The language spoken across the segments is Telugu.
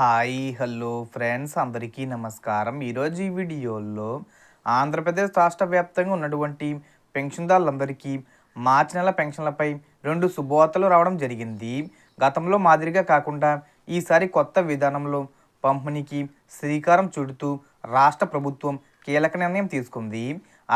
హాయ్ హలో ఫ్రెండ్స్ అందరికీ నమస్కారం. ఈరోజు ఈ వీడియోలో ఆంధ్రప్రదేశ్ రాష్ట్ర వ్యాప్తంగా ఉన్నటువంటి పెన్షన్దారులందరికీ మార్చి నెల పెన్షన్లపై రెండు శుభవార్తలు రావడం జరిగింది. గతంలో మాదిరిగా కాకుండా ఈసారి కొత్త విధానంలో పంపిణీకి శ్రీకారం చుడుతూ రాష్ట్ర ప్రభుత్వం కీలక నిర్ణయం తీసుకుంది.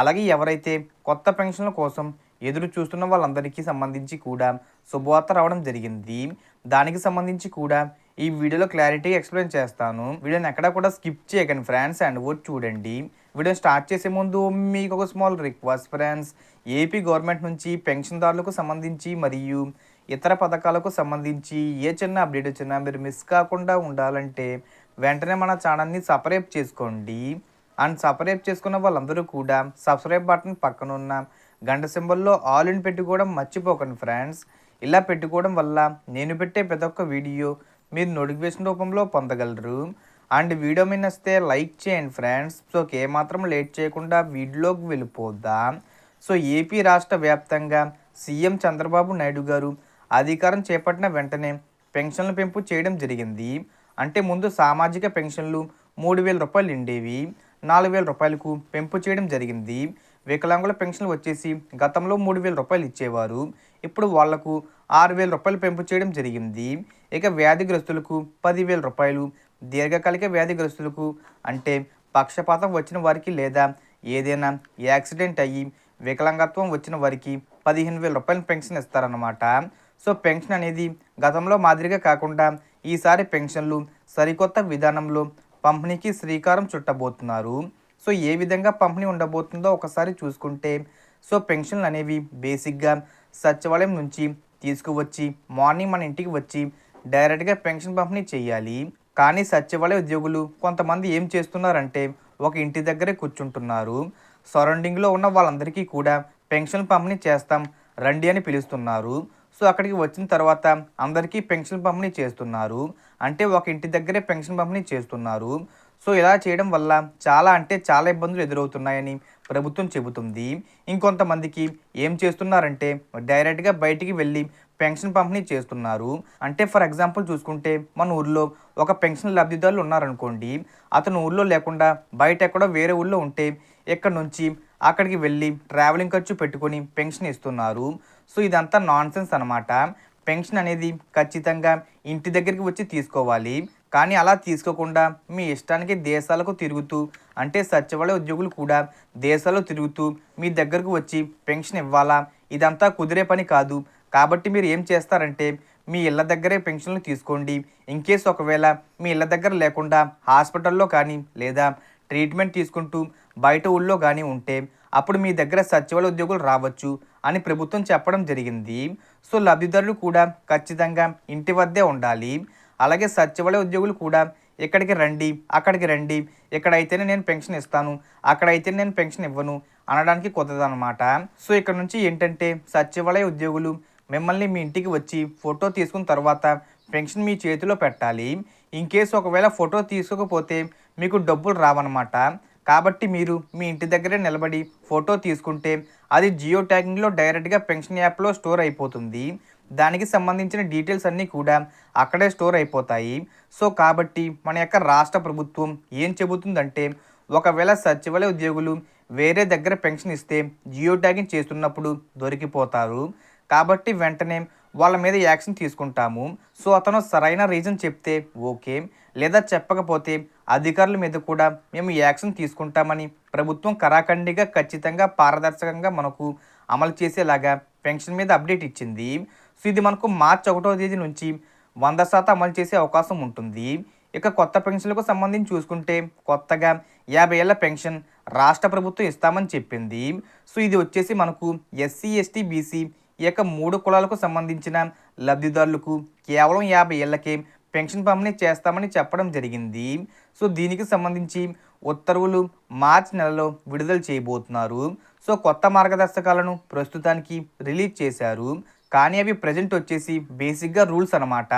అలాగే ఎవరైతే కొత్త పెన్షన్ల కోసం ఎదురు చూస్తున్న వాళ్ళందరికీ సంబంధించి కూడా శుభవార్త రావడం జరిగింది. దానికి సంబంధించి కూడా ఈ వీడియోలో క్లారిటీ ఎక్స్ప్లెయిన్ చేస్తాను. వీడియోని ఎక్కడ కూడా స్కిప్ చేయకండి ఫ్రెండ్స్ అండ్ ఓట్ చూడండి. వీడియో స్టార్ట్ చేసే ముందు మీకు ఒక small request friends AP government నుంచి పెన్షన్దారులకు సంబంధించి మరియు ఇతర పథకాలకు సంబంధించి ఏ చిన్న అప్డేట్ వచ్చినా మీరు మిస్ కాకుండా ఉండాలంటే వెంటనే మన ఛానల్ని సపరేట్ చేసుకోండి. అండ్ సపరేట్ చేసుకున్న వాళ్ళందరూ కూడా సబ్స్క్రైబ్ బటన్ పక్కన ఉన్న గంట సింబల్లో ఆల్ ఇన్ పెట్టుకోవడం మర్చిపోకండి ఫ్రెండ్స్ ఇలా పెట్టుకోవడం వల్ల నేను పెట్టే ప్రతి ఒక్క వీడియో మీరు నోటిఫికేషన్ రూపంలో పొందగలరు. అండ్ వీడియో మీద వస్తే లైక్ చేయండి ఫ్రెండ్స్. సో ఏమాత్రం లేట్ చేయకుండా వీడియోలోకి వెళ్ళిపోద్దాం సో ఏపీ రాష్ట్ర వ్యాప్తంగా సీఎం చంద్రబాబు నాయుడు గారు అధికారం చేపట్టిన వెంటనే పెన్షన్ల పెంపు చేయడం జరిగింది. అంటే ముందు సామాజిక పెన్షన్లు మూడు వేల రూపాయలు ఉండేవి నాలుగు వేల రూపాయలకు పెంపు చేయడం జరిగింది. వికలాంగుల పెన్షన్లు వచ్చేసి గతంలో మూడు వేల రూపాయలు ఇచ్చేవారు. ఇప్పుడు వాళ్ళకు ఆరు వేల రూపాయలు పెంపు చేయడం జరిగింది. ఇక వ్యాధిగ్రస్తులకు పదివేల రూపాయలు దీర్ఘకాలిక వ్యాధిగ్రస్తులకు అంటే పక్షపాతం వచ్చిన వారికి లేదా ఏదైనా యాక్సిడెంట్ అయ్యి వికలాంగత్వం వచ్చిన వారికి పదిహేను వేల రూపాయల పెన్షన్ ఇస్తారన్నమాట. సో పెన్షన్ అనేది గతంలో మాదిరిగా కాకుండా ఈసారి పెన్షన్లు సరికొత్త విధానంలో పంపిణీకి శ్రీకారం చుట్టబోతున్నారు. సో ఏ విధంగా పంపిణీ ఉండబోతుందో ఒకసారి చూసుకుంటే సో పెన్షన్లు అనేవి బేసిక్గా సచివాలయం నుంచి తీసుకువచ్చి మార్నింగ్ మన ఇంటికి వచ్చి డైరెక్ట్గా పెన్షన్ పంపిణీ చేయాలి. కానీ సచివాలయ ఉద్యోగులు కొంతమంది ఏం చేస్తున్నారంటే ఒక ఇంటి దగ్గరే కూర్చుంటున్నారు. సరౌండింగ్లో ఉన్న వాళ్ళందరికీ కూడా పెన్షన్ పంపిణీ చేస్తాం రండి అని పిలుస్తున్నారు. సో అక్కడికి వచ్చిన తర్వాత అందరికీ పెన్షన్ పంపిణీ చేస్తున్నారు. అంటే ఒక ఇంటి దగ్గరే పెన్షన్ పంపిణీ చేస్తున్నారు. సో ఇలా చేయడం వల్ల చాలా అంటే చాలా ఇబ్బందులు ఎదురవుతున్నాయని ప్రభుత్వం చెబుతుంది. ఇంకొంతమందికి ఏం చేస్తున్నారంటే డైరెక్ట్గా బయటికి వెళ్ళి పెన్షన్ పంపిణీ చేస్తున్నారు. అంటే ఫర్ ఎగ్జాంపుల్ చూసుకుంటే మన ఊర్లో ఒక పెన్షన్ లబ్ధిదారులు ఉన్నారనుకోండి అతను ఊర్లో లేకుండా బయట ఎక్కడో వేరే ఊళ్ళో ఉంటే ఇక్కడ నుంచి అక్కడికి వెళ్ళి ట్రావెలింగ్ ఖర్చు పెట్టుకొని పెన్షన్ ఇస్తున్నారు. సో ఇదంతా నాన్ సెన్స్ అనమాట పెన్షన్ అనేది ఖచ్చితంగా ఇంటి దగ్గరికి వచ్చి తీసుకోవాలి. కానీ అలా తీసుకోకుండా మీ ఇష్టానికి దేశాలకు తిరుగుతూ అంటే సచివాలయ ఉద్యోగులు కూడా దేశాల్లో తిరుగుతూ మీ దగ్గరకు వచ్చి పెన్షన్ ఇవ్వాలా? ఇదంతా కుదిరే పని కాదు. కాబట్టి మీరు ఏం చేస్తారంటే మీ ఇళ్ళ దగ్గరే పెన్షన్లు తీసుకోండి. ఇన్ కేస్ ఒకవేళ మీ ఇళ్ళ దగ్గర లేకుండా హాస్పిటల్లో కానీ లేదా ట్రీట్మెంట్ తీసుకుంటూ బయట ఊళ్ళో కానీ ఉంటే అప్పుడు మీ దగ్గర సచివాలయ ఉద్యోగులు రావచ్చు అని ప్రభుత్వం చెప్పడం జరిగింది. సో లబ్ధిదారులు కూడా ఖచ్చితంగా ఇంటి వద్దే ఉండాలి. అలాగే సచివాలయ ఉద్యోగులు కూడా ఇక్కడికి రండి అక్కడికి రండి ఇక్కడైతేనే నేను పెన్షన్ ఇస్తాను అక్కడైతే నేను పెన్షన్ ఇవ్వను అనడానికి కొత్తదనమాట సో ఇక్కడ నుంచి ఏంటంటే సచివాలయ ఉద్యోగులు మిమ్మల్ని మీ ఇంటికి వచ్చి ఫోటో తీసుకున్న తర్వాత పెన్షన్ మీ చేతిలో పెట్టాలి. ఇన్ కేస్ ఒకవేళ ఫోటో తీసుకోకపోతే మీకు డబ్బులు రావన్నమాట. కాబట్టి మీరు మీ ఇంటి దగ్గరే నిలబడి ఫోటో తీసుకుంటే అది జియో ట్యాగింగ్లో డైరెక్ట్గా పెన్షన్ యాప్లో స్టోర్ అయిపోతుంది. దానికి సంబంధించిన డీటెయిల్స్ అన్నీ కూడా అక్కడే స్టోర్ అయిపోతాయి. సో కాబట్టి మన యొక్క రాష్ట్ర ప్రభుత్వం ఏం చెబుతుందంటే ఒకవేళ సచివాలయ ఉద్యోగులు వేరే దగ్గర పెన్షన్ ఇస్తే జియో ట్యాగింగ్ చేస్తున్నప్పుడు దొరికిపోతారు. కాబట్టి వెంటనే వాళ్ళ మీద యాక్షన్ తీసుకుంటాము. సో అతను సరైన రీజన్ చెప్తే ఓకే లేదా చెప్పకపోతే అధికారుల మీద కూడా మేము యాక్షన్ తీసుకుంటామని ప్రభుత్వం కరాఖండిగా ఖచ్చితంగా పారదర్శకంగా మనకు అమలు చేసేలాగా పెన్షన్ మీద అప్డేట్ ఇచ్చింది. సో ఇది మనకు మార్చి ఒకటో తేదీ నుంచి వంద శాతం అమలు చేసే అవకాశం ఉంటుంది. ఇక కొత్త పెన్షన్లకు సంబంధించి చూసుకుంటే కొత్తగా యాభై ఏళ్ళ పెన్షన్ రాష్ట్ర ప్రభుత్వం ఇస్తామని చెప్పింది. సో ఇది వచ్చేసి మనకు ఎస్సీ ఎస్టీ బీసీ ఈ యొక్క మూడు కులాలకు సంబంధించిన లబ్ధిదారులకు కేవలం యాభై ఏళ్ళకే పెన్షన్ పంపిణీ చేస్తామని చెప్పడం జరిగింది. సో దీనికి సంబంధించి ఉత్తర్వులు మార్చి నెలలో విడుదల చేయబోతున్నారు. సో కొత్త మార్గదర్శకాలను ప్రస్తుతానికి రిలీజ్ చేశారు. కానీ అవి ప్రజెంట్ వచ్చేసి బేసిక్గా రూల్స్ అనమాట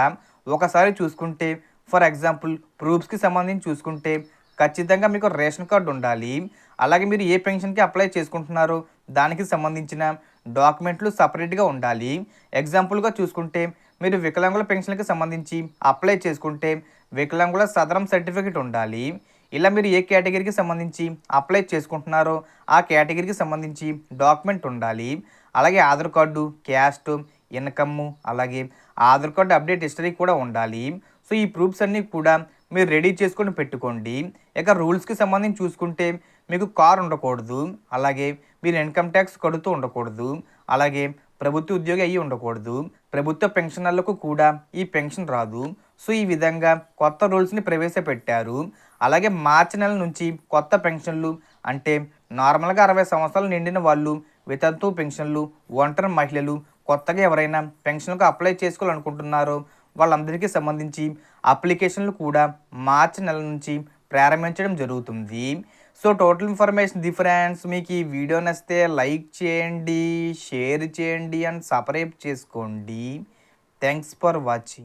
ఒకసారి చూసుకుంటే ఫర్ ఎగ్జాంపుల్ ప్రూఫ్స్కి సంబంధించి చూసుకుంటే ఖచ్చితంగా మీకు రేషన్ కార్డు ఉండాలి. అలాగే మీరు ఏ పెన్షన్కి అప్లై చేసుకుంటున్నారో దానికి సంబంధించిన డాక్యుమెంట్లు సపరేట్గా ఉండాలి. ఎగ్జాంపుల్గా చూసుకుంటే మీరు వికలాంగుల పెన్షన్కి సంబంధించి అప్లై చేసుకుంటే వికలాంగుల సదరం సర్టిఫికేట్ ఉండాలి. ఇలా మీరు ఏ కేటగిరీకి సంబంధించి అప్లై చేసుకుంటున్నారో ఆ కేటగిరీకి సంబంధించి డాక్యుమెంట్ ఉండాలి. అలాగే ఆధార్ కార్డు క్యాస్ట్ ఇన్కమ్ అలాగే ఆధార్ కార్డు అప్డేట్ హిస్టరీ కూడా ఉండాలి. సో ఈ ప్రూఫ్స్ అన్నీ కూడా మీరు రెడీ చేసుకొని పెట్టుకోండి. ఇక రూల్స్కి సంబంధించి చూసుకుంటే మీకు కార్ ఉండకూడదు. అలాగే మీరు ఇన్కమ్ ట్యాక్స్ కడుతూ ఉండకూడదు. అలాగే ప్రభుత్వ ఉద్యోగి అయ్యి ఉండకూడదు. ప్రభుత్వ పెన్షనర్లకు కూడా ఈ పెన్షన్ రాదు. సో ఈ విధంగా కొత్త రూల్స్ని ప్రవేశపెట్టారు. అలాగే మార్చి నెల నుంచి కొత్త పెన్షన్లు అంటే నార్మల్గా అరవై సంవత్సరాలు నిండిన వాళ్ళు వితంతు పెన్షన్లు ఒంటరి మహిళలు కొత్తగా ఎవరైనా పెన్షన్కు అప్లై చేసుకోవాలనుకుంటున్నారో. వాళ్ళందరికీ సంబంధించి అప్లికేషన్లు కూడా మార్చి నెల నుంచి ప్రారంభించడం జరుగుతుంది. సో టోటల్ ఇన్ఫర్మేషన్ డిఫరెన్స్ మీకు ఈ వీడియో నచ్చితే లైక్ చేయండి షేర్ చేయండి అండ్ సబ్స్క్రైబ్ చేసుకోండి. Thanks for watching.